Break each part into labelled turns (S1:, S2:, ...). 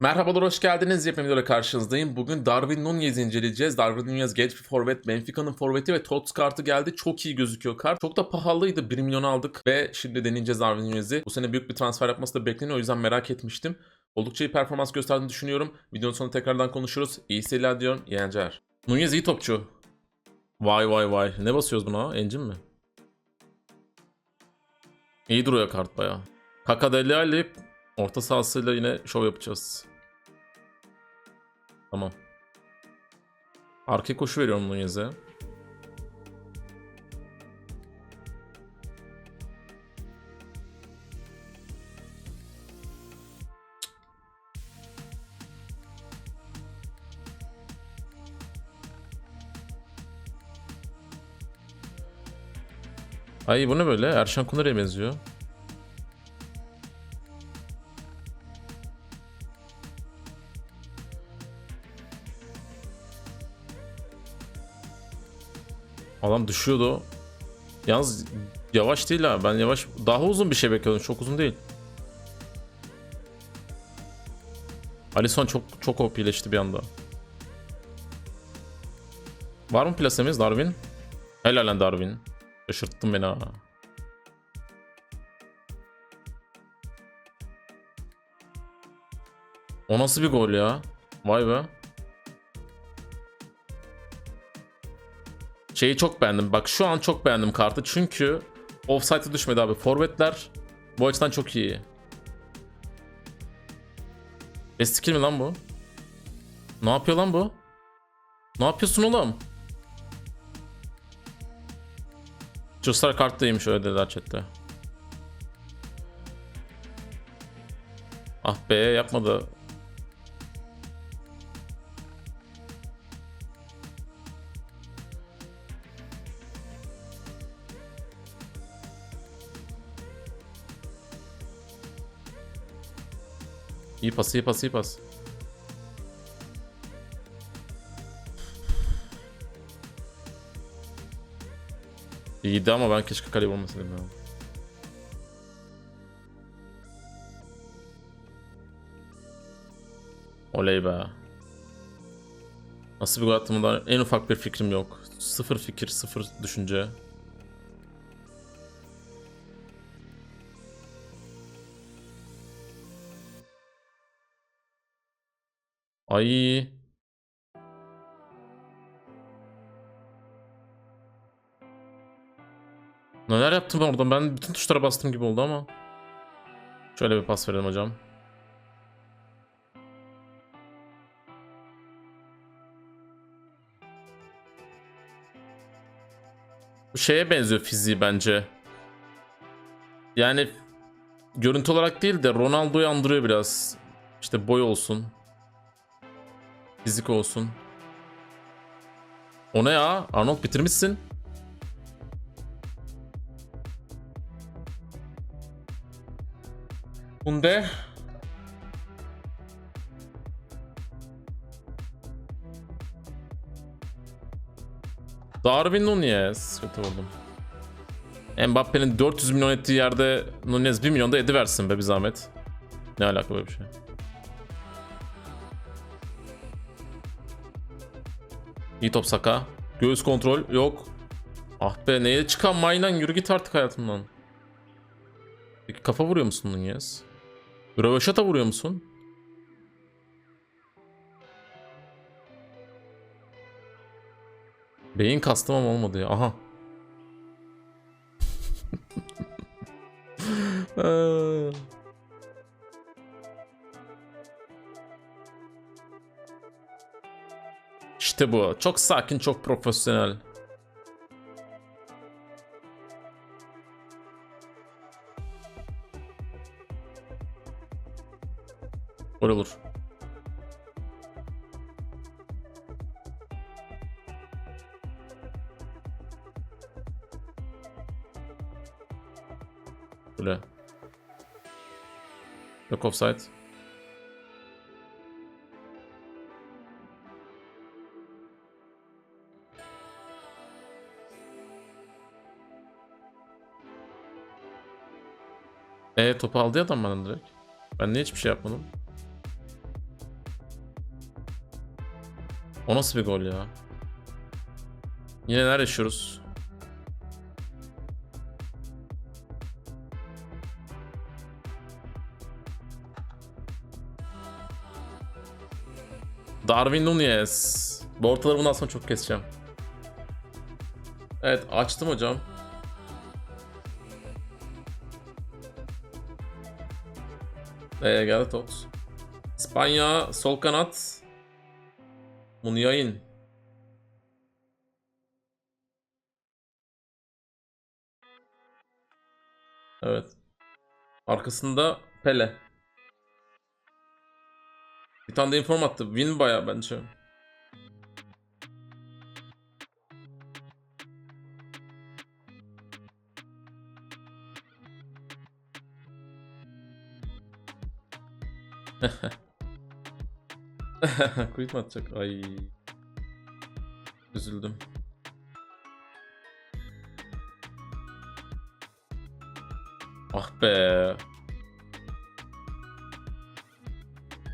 S1: Merhabalar, hoş geldiniz. Yepyeni karşınızdayım. Bugün Darwin Nunez'i inceleyeceğiz. Darwin Nunez genç bir forvet. Benfica'nın forveti ve TOTS kartı geldi. Çok iyi gözüküyor kart. Çok da pahalıydı. 1 milyon aldık ve şimdi deneyeceğiz Darwin Nunez'i. Bu sene büyük bir transfer yapması da bekleniyor. O yüzden merak etmiştim. Oldukça iyi performans gösterdiğini düşünüyorum. Videonun sonunda tekrardan konuşuruz. İyi seyirler diyorum. İyi eğlenceler. Nunez iyi topçu. Vay vay vay. Ne basıyoruz buna? Engine mi? İyi duruyor kart baya. Kaka Deli Ali orta sahasıyla yine şov yapacağız. Tamam. Arkaya koşu veriyorum Nunez'e. Ay bu ne böyle? Erşan Kunar'a benziyor. Adam düşüyordu. Yalnız yavaş değil ha. Ben yavaş daha uzun bir şey bekliyordum. Çok uzun değil. Alisson çok çok OP'leşti bir anda. Var mı plasemiz Darwin? Helal lan Darwin. Şaşırttın beni ha. O nasıl bir gol ya? Vay be. Şeyi çok beğendim. Bak şu an çok beğendim kartı. Çünkü offside'e düşmedi abi. Forvetler bu açıdan çok iyi. Best skill mi lan bu? Ne yapıyor lan bu? Ne yapıyorsun oğlum? Justar karttaymış öyle dediler chatte. Ah be yapmadı. İyi pas, iyi pas, iyi pas. İyiydi ama ben keşke kale vurmasaydım ya. Oley be. Nasıl bir gol attığımdan en ufak bir fikrim yok. Sıfır fikir, sıfır düşünce. Ay. Neler yaptım ben orada? Ben bütün tuşlara bastım gibi oldu ama. Şöyle bir pas verelim hocam. Bu şeye benziyor fiziği bence. Yani görüntü olarak değil de Ronaldo'yu andırıyor biraz. İşte boy olsun. Fizik olsun. O ne ya? Arnold bitirmişsin. Bunde. Darwin Nunez. Kötü oldum. Mbappe'nin 400 milyon ettiği yerde Nunez 1 milyon da edi versin be bir zahmet. Ne alaka böyle bir şey? İyi top Saka. Göğüs kontrol yok. Ah be neye çıkan maynan yürü git artık hayatımdan. Peki kafa vuruyor musun Nunez? Röveşata vuruyor musun? Beyin kastım ama olmadı ya. Aha. İşte bu. Çok sakin, çok profesyonel. Gol olur. Böyle. Yok offside. E topu aldı adam bana direkt. Ben niye hiçbir şey yapmadım? O nasıl bir gol ya? Yine neler yaşıyoruz? Darwin Nunez. Bu ortaları bundan sonra çok keseceğim. Evet açtım hocam. Ee, geldi Tot. İspanya sol kanat. Munyain. Evet. Arkasında Pele. Bir tane de inform attı. Win baya bence. Quit mi atacak? Ay. Üzüldüm. Ah be.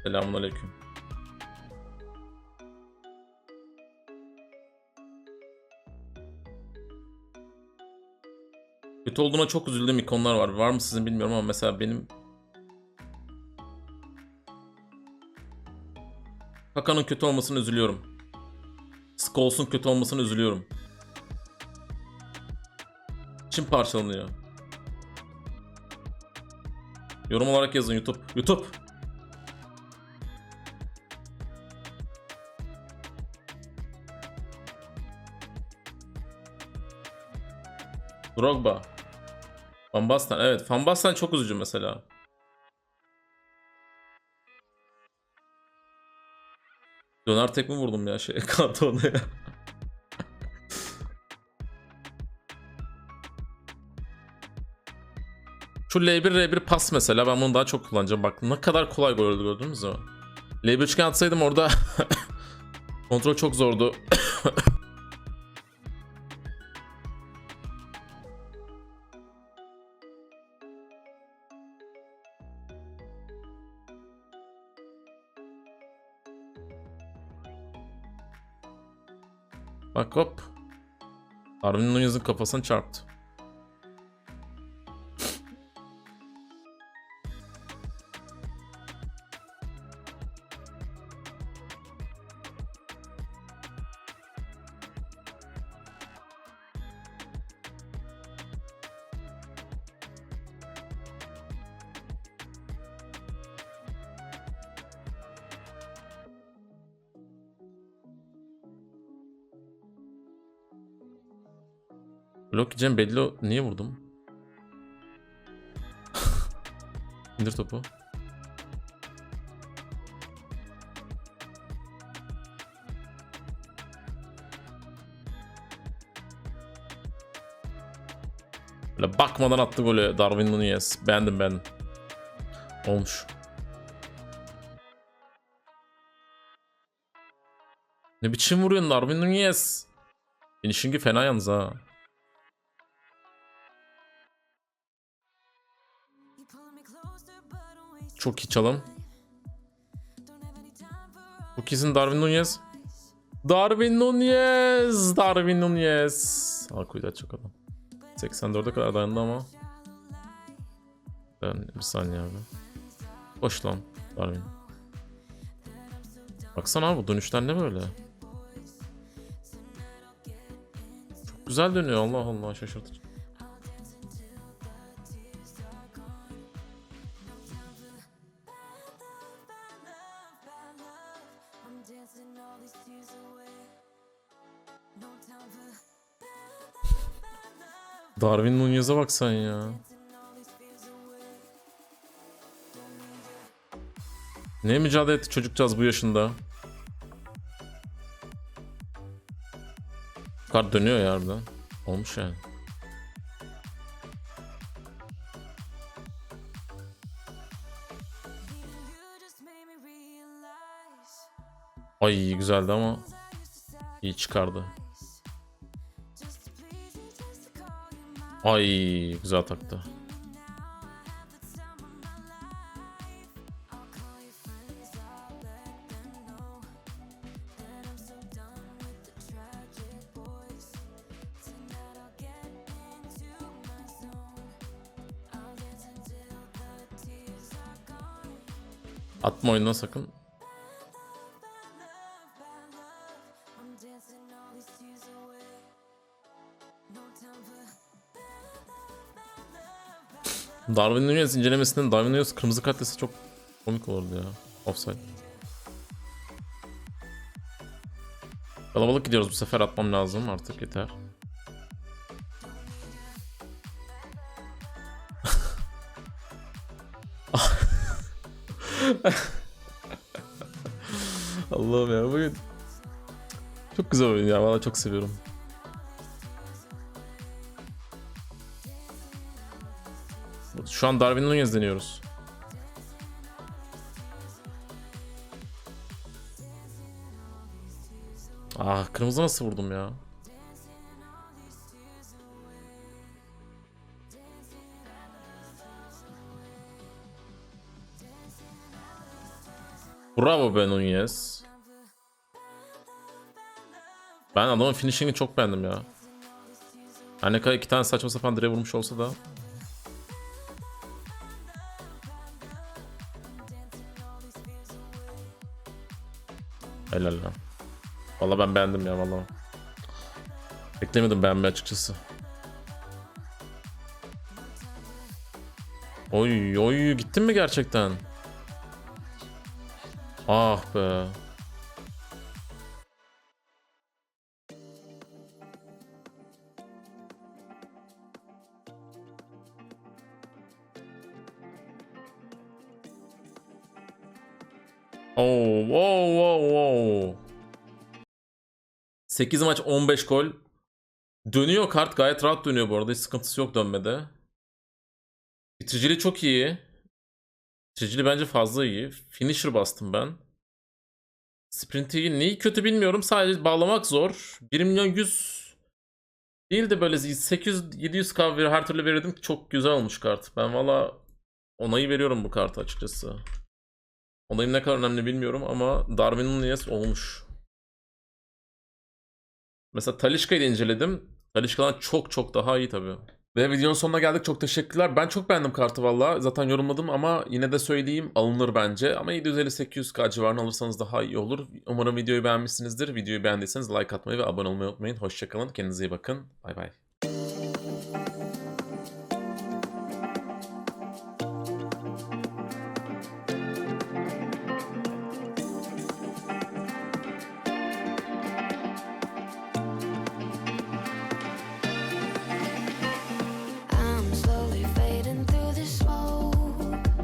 S1: Selamun aleyküm. Kötü olduğuna çok üzüldüğüm ikonlar var. Var mı sizin bilmiyorum ama mesela benim Kaka'nın kötü olmasını üzülüyorum. Scholes'un kötü olmasını üzülüyorum. İçim parçalanıyor. Yorum olarak yazın YouTube. YouTube. Drogba. Van Basten. Evet Van Basten çok üzücü mesela. Döner tekme vurdum ya şey Kantona'ya. Şu L1 R1 pas mesela ben bunu daha çok kullanacağım. Bak ne kadar kolay gol gördünüz mü? L1 üçgen atsaydım orada kontrol çok zordu. Bak hop. Darwin Nunez'in kafasını çarptı. Blok yiyeceğim belli o- Niye vurdum? İndir topu. Böyle bakmadan attı golü Darwin Nunez. Beğendim beğendim. Olmuş. Ne biçim vuruyorsun Darwin Nunez? Finishing'i fena yalnız ha. Çok iyi çalım. Çok iyisin Darwin Nunez. Darwin Nunez. Darwin Nunez. Alkuyla çok adam. 84'e kadar dayandı ama. Ben bir saniye abi. Boş lan Darwin. Baksana abi bu dönüşler ne böyle? Çok güzel dönüyor Allah Allah şaşırtıcı. Darwin Nunez'e bak sen ya. Ne mücadele etti çocukcağız bu yaşında. Kart dönüyor ya harbiden. Olmuş yani. Ay güzeldi ama iyi çıkardı. Ay güzel taktı. Atma oyundan sakın. Darwin Nunez incelemesinden Darwin Nunez kırmızı kart dese çok komik olurdu ya. Offside. Kalabalık gidiyoruz bu sefer atmam lazım artık yeter. Allah'ım ya bugün çok güzel oyun ya valla çok seviyorum. Şu an Darwin Nunez deniyoruz. Ah kırmızı nasıl vurdum ya? Bravo be Nunez. Ben adamın finishing'i çok beğendim ya. Her ne kadar iki tane saçma sapan direğe vurmuş olsa da. Helal lan. Valla ben beğendim ya valla. Beklemedim beğenmeyi açıkçası. Oy oy gittin mi gerçekten? Ah be. Oh, wow, wow, wow. 8 maç 15 gol. Dönüyor kart gayet rahat dönüyor bu arada. Hiç sıkıntısı yok dönmede. Bitiriciliği çok iyi. Bitiriciliği bence fazla iyi. Finisher bastım ben. Sprint iyi. Neyi kötü bilmiyorum. Sadece bağlamak zor. 1 milyon 100 değil de böyle 800-700 k her türlü verirdim. Çok güzel olmuş kart. Ben valla onayı veriyorum bu kartı açıkçası. Onayım ne kadar önemli bilmiyorum ama Darwin Nunez olmuş. Mesela Talişka'yı da inceledim. Talişka'dan çok çok daha iyi tabii. Ve videonun sonuna geldik. Çok teşekkürler. Ben çok beğendim kartı valla. Zaten yorumladım ama yine de söyleyeyim alınır bence. Ama 750-800k civarını alırsanız daha iyi olur. Umarım videoyu beğenmişsinizdir. Videoyu beğendiyseniz like atmayı ve abone olmayı unutmayın. Hoşçakalın. Kendinize iyi bakın. Bay bay.